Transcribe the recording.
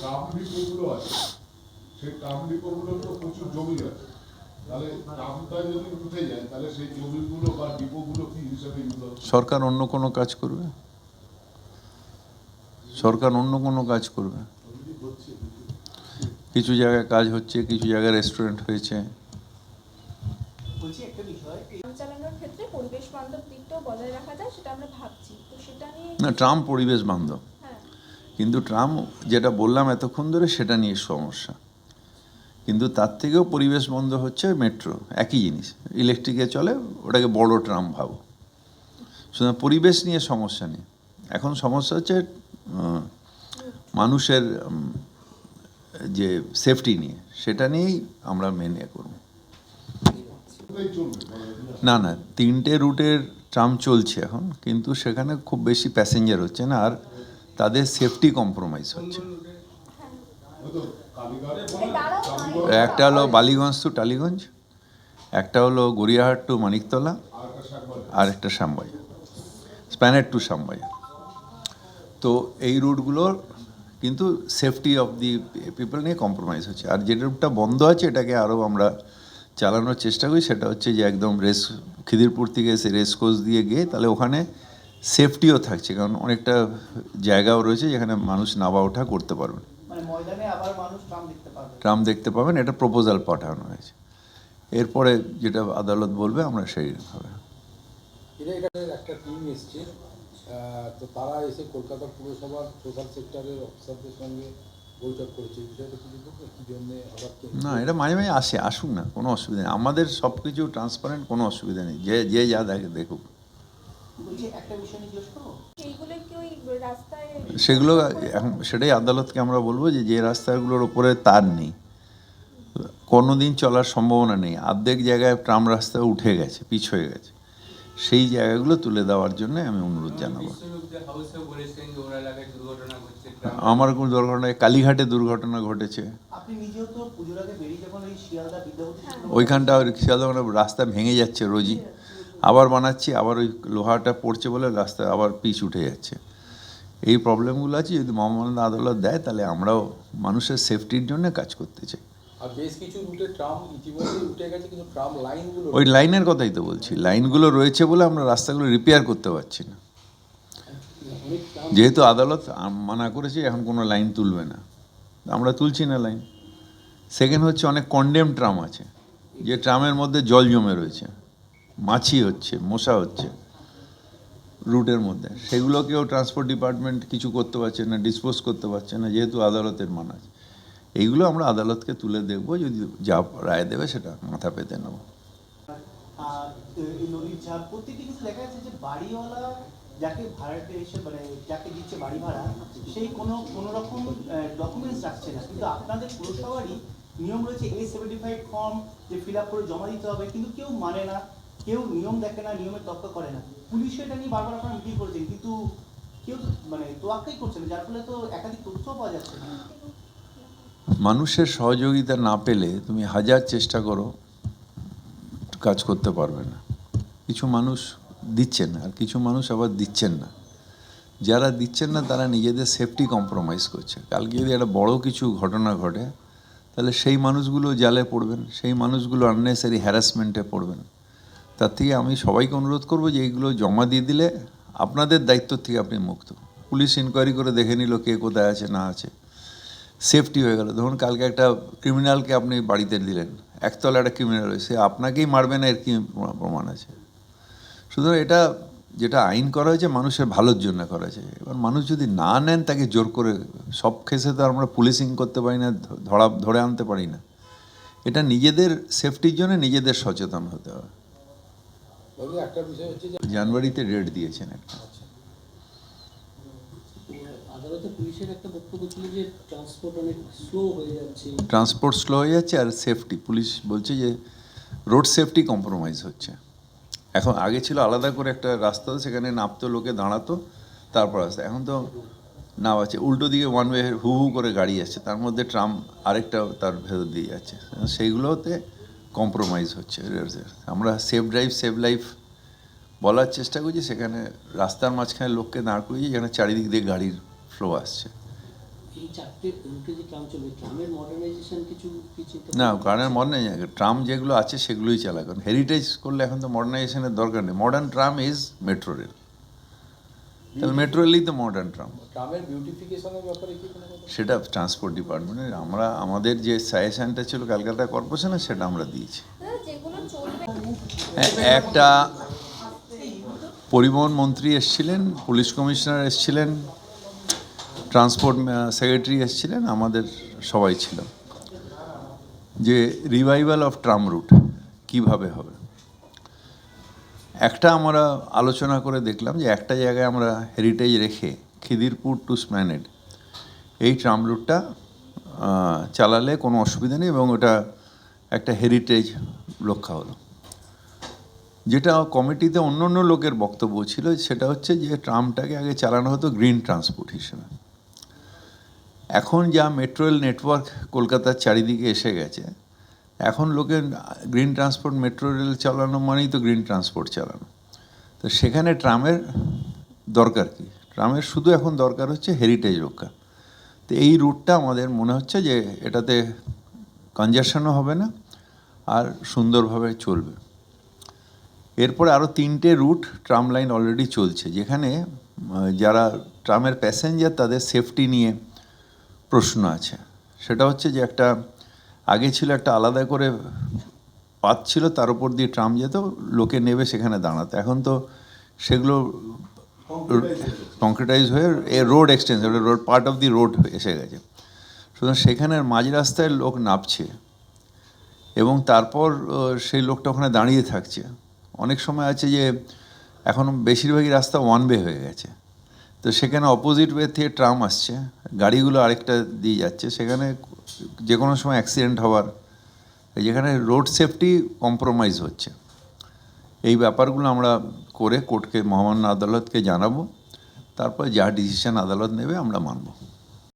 Tram ডিপোগুলো আছে সেই tram ডিপোগুলো তো প্রচুর জমি আছে। তাহলে ট্রামটা যদি উঠে যায় তাহলে সেই জমিগুলো বা ডিপোগুলো কি হিসাবে সরকার অন্য কোনো কাজ করবে? সরকার অন্য কোনো কাজ করবে? কিছু জায়গায় কাজ হচ্ছে কিছু জায়গায় রেস্টুরেন্ট হয়েছে। বলছি একটা বিষয় এই ট্রাম চালানোর ক্ষেত্রে পরিবেশ বান্ধব দিকটাও বজায় রাখা যায় সেটা আমরা ভাবছি। তো সেটা নিয়ে না ট্রাম পরিবেশ বান্ধব। কিন্তু ট্রাম যেটা বললাম এতক্ষণ ধরে সেটা নিয়ে সমস্যা। কিন্তু তার থেকেও পরিবেশ বন্ধ হচ্ছে মেট্রো, একই জিনিস। ইলেকট্রিকে চলে, ওটাকে বড় ট্রাম ভাবো। সুতরাং পরিবেশ নিয়ে সমস্যা নেই। এখন সমস্যা হচ্ছে মানুষের যে সেফটি নিয়ে, সেটা নিয়েই আমরা মেনে করব। না না, তিনটে রুটের ট্রাম চলছে এখন, কিন্তু সেখানে খুব বেশি প্যাসেঞ্জার হচ্ছে না। আর তাদের সেফটি কম্প্রোমাইজ হচ্ছে। একটা হলো বালিগঞ্জ টু টালিগঞ্জ, একটা হলো গড়িয়াহাট টু মানিকতলা, আর একটা শ্যামবাজার স্প্যানেট টু শ্যামবাজার। তো এই রুটগুলোর কিন্তু সেফটি অফ দি পিপল নিয়ে কম্প্রোমাইজ হচ্ছে। আর যে রুটটা বন্ধ আছে, এটাকে আরও আমরা চালানোর চেষ্টা করি, সেটা হচ্ছে যে একদম রেস খিদিরপুর থেকে এসে রেস কোর্স দিয়ে গিয়ে, তাহলে ওখানে সেফটিও থাকছে কারণ অনেকটা জায়গাও রয়েছে যেখানে মানুষ নাবা ওঠা করতে পারবেন মানে ময়দানে আবার মানুষ ট্রাম দেখতে পারবে ট্রাম দেখতে পাবেন এটা প্রপোজাল পাঠানো হয়েছে। এরপরে যেটা আদালত বলবে আমরা সেইভাবে এটা এখানে একটা টিম এসছে তো তারা এসে কলকাতা পুরসভার সোশ্যাল সেক্টরের অফিসারদের সঙ্গে বৈঠক করেছে। এই বিষয়টা কিছু বলবে কি জন্য আবার কে- না এটা মাঝে মাঝে আসে আসুক না কোনো অসুবিধা নেই। আমাদের সব কিছু ট্রান্সপারেন্ট কোনো অসুবিধা নেই। যে যে যা দেখে দেখুক। সেগুলো এখন সেটাই আদালতকে আমরা বলব যে যে রাস্তাগুলোর ওপরে তার নেই। কোনো দিন চলার সম্ভাবনা নেই। অর্ধেক জায়গায় ট্রাম রাস্তা উঠে গেছে পিছ হয়ে গেছে। সেই জায়গাগুলো তুলে দেওয়ার জন্য আমি অনুরোধ জানাব। আমার কোনো দুর্ঘটনা কালীঘাটে দুর্ঘটনা ঘটেছে। আপনি নিজেও তো পুজোর আগে বেরিয়ে যখন ওই শিয়ালদা বিদ্যাপতি স্কুলে ওইখানটা শিয়ালদা মানে রাস্তা ভেঙে যাচ্ছে রোজই। আবার বানাচ্ছি আবার ওই লোহাটা পড়ছে বলে রাস্তা আবার পিচ উঠে যাচ্ছে। এই প্রবলেমগুলো আছে যদি মহামানন্দ আদালত দেয় তাহলে আমরাও মানুষের সেফটির জন্য কাজ করতে চাই। ওই লাইনের কথাই তো বলছি লাইনগুলো রয়েছে বলে আমরা রাস্তাগুলো রিপেয়ার করতে পারছি না। যেহেতু আদালত মানা করেছে এখন কোনো লাইন তুলবে না। আমরা তুলছি না লাইন। সেকেন্ড হচ্ছে অনেক কন্ডেম ট্রাম আছে যে ট্রামের মধ্যে জল জমে রয়েছে। মাছি হচ্ছে, মশা হচ্ছে রুটের মধ্যে। সেগুলোকেও ট্রান্সপোর্ট ডিপার্টমেন্ট কিছু করতে পারছে না ডিসপোজ করতে পারছে না, যেহেতু আদালতের মানা আছে। এইগুলো আমরা আদালতকে তুলে দেখব, যদি যা রায় দেবে সেটা মাথা পেতে নেব। মানে নিয়ম রয়েছে জমা দিতে হবে, কিন্তু কেউ মানে না। কেউ নিয়ম দেখে না নিয়মের তক্ক করে না। পুলিশ এটা নিয়ে বারবার আপনারা মিটিং করেছেন, কিন্তু কেউ মানে তোয়াক্কাই করছে না, যার ফলে তো একাধিক তথ্য পাওয়া যাচ্ছে না। মানুষের সহযোগিতা না পেলে তুমি হাজার চেষ্টা করো, কাজ করতে পারবে না। কিছু মানুষ দিচ্ছেন, আর কিছু মানুষ আবার দিচ্ছেন না। যারা দিচ্ছেন না, তারা নিজেদের সেফটি কম্প্রোমাইজ করছে। কালকে যদি একটা বড় কিছু ঘটনা ঘটে, তাহলে সেই মানুষগুলো জালে পড়বেন, সেই মানুষগুলো আননেসারি হ্যারাসমেন্টে পড়বেন। তার থেকে আমি সবাইকে অনুরোধ করব যে এইগুলো জমা দিয়ে দিলে আপনাদের দায়িত্ব থেকে আপনি মুক্ত। পুলিশ ইনকোয়ারি করে দেখে নিল কে কোথায় আছে, না আছে। সেফটি হয়ে গেল। ধরুন কালকে একটা ক্রিমিনালকে আপনি বাড়িতে দিলেন। একতলা একটা ক্রিমিনাল সে আপনাকেই মারবে না, এর কি প্রমাণ আছে? সুতরাং এটা যেটা আইন করা হয়েছে, মানুষের ভালোর জন্য করা হয়েছে। এবার মানুষ যদি না নেন, তাকে জোর করে সব কেসে তো আমরা পুলিশিং করতে পারি না, ধরা, ধরে আনতে পারি না। এটা নিজেদের সেফটির জন্য নিজেদের সচেতন হতে হবে। তবে একটা বিষয় হচ্ছে যে জানুয়ারিতে রেট দিয়েছেন একটা। আদালতে পুলিশের একটা বক্তব্য ছিল যে ট্রান্সপোর্ট অনেক স্লো হয়ে যাচ্ছে। ট্রান্সপোর্ট স্লো হয়ে যাচ্ছে আর সেফটি। পুলিশ বলছে যে রোড সেফটি কম্প্রোমাইজ হচ্ছে। এখন আগে ছিল আলাদা করে একটা রাস্তা সেখানে নামতো লোকে দাঁড়াতো তারপর আসতো। এখন তো নাম আছে উল্টো দিকে ওয়ান ওয়ে হু হু করে গাড়ি আসছে তার মধ্যে ট্রাম আরেকটা তার ভেতর দিয়ে যাচ্ছে। সেইগুলোতে কম্প্রোমাইজ হচ্ছে আমরা সেফ ড্রাইভ সেভ লাইফ বলার চেষ্টা করছি সেখানে রাস্তার মাঝখানে লোককে দাঁড় করিয়ে যেখানে চারিদিক দিয়ে গাড়ির ফ্লো আসছে। মডার্নাইজেশন না কারণ করছেন? ট্রাম যেগুলো আছে সেগুলোই চালা কারণ হেরিটেজ করলে এখন তো মডার্নাইজেশনের দরকার নেই। Modern tram is metro rail তাহলে মেট্রো রেলই তো মডার্ন ট্রাম ট্রামের বিউটিফিকেশনের ব্যাপারে কি সেটা ট্রান্সপোর্ট ডিপার্টমেন্টের আমরা আমাদের যে সাজেশনটা ছিল ক্যালকাটা কর্পোরেশনে সেটা আমরা দিয়েছি। চলবে। এ- একটা পরিবহন মন্ত্রী এসছিলেন পুলিশ কমিশনার এসছিলেন ট্রান্সপোর্ট সেক্রেটারি এসছিলেন আমাদের সবাই ছিল। যে রিভাইভাল অফ ট্রাম রুট কীভাবে হবে? একটা আমরা আলোচনা করে দেখলাম যে একটা জায়গায় আমরা হেরিটেজ রেখে খিদিরপুর টু স্ম্যানেড এই ট্রাম রুটটা চালালে কোনো অসুবিধা নেই এবং ওটা একটা হেরিটেজ রক্ষা হলো। যেটা কমিটিতে অন্য অন্য লোকের বক্তব্য ছিল, সেটা হচ্ছে যে ট্রামটাকে আগে চালানো হতো গ্রিন ট্রান্সপোর্ট হিসেবে। এখন যা মেট্রোয়েল নেটওয়ার্ক কলকাতার চারিদিকে এসে গেছে এখন লোকের গ্রিন ট্রান্সপোর্ট মেট্রো রেল চালানো মানেই তো গ্রিন ট্রান্সপোর্ট চালানো। তো সেখানে ট্রামের দরকার কি? ট্রামের শুধু এখন দরকার হচ্ছে হেরিটেজ রক্ষা। তো এই রুটটা আমাদের মনে হচ্ছে যে এটাতে কনজাকশনও হবে না আর সুন্দরভাবে চলবে। এরপরে আরও তিনটে রুট ট্রাম লাইন অলরেডি চলছে, যেখানে যারা ট্রামের প্যাসেঞ্জার তাদের সেফটি নিয়ে প্রশ্ন আছে। সেটা হচ্ছে যে একটা আগে ছিল একটা আলাদা করে পাত ছিল, তার উপর দিয়ে ট্রাম যেত, লোকে নেবে সেখানে দাঁড়াতো। এখন তো সেগুলো কংক্রিটাইজ হয়ে a road extends road part of the road এসে গেছে। সুতরাং সেখানের মাঝ রাস্তায় লোক নামছে এবং তারপর সেই লোকটা ওখানে দাঁড়িয়ে থাকছে। অনেক সময় আছে যে, এখন বেশিরভাগই রাস্তা ওয়ান ওয়ে হয়ে গেছে। তো সেখানে অপোজিট ওয়ে থেকে ট্রাম আসছে, গাড়িগুলো আরেকটা দিয়ে যাচ্ছে, সেখানে যে কোনো সময় অ্যাক্সিডেন্ট হওয়ার যেখানে রোড সেফটি কম্প্রোমাইজ হচ্ছে। এই ব্যাপারগুলো আমরা করে কোর্টকে মহামান্য আদালতকে জানাব। তারপর যা ডিসিশন আদালত নেবে আমরা মানব।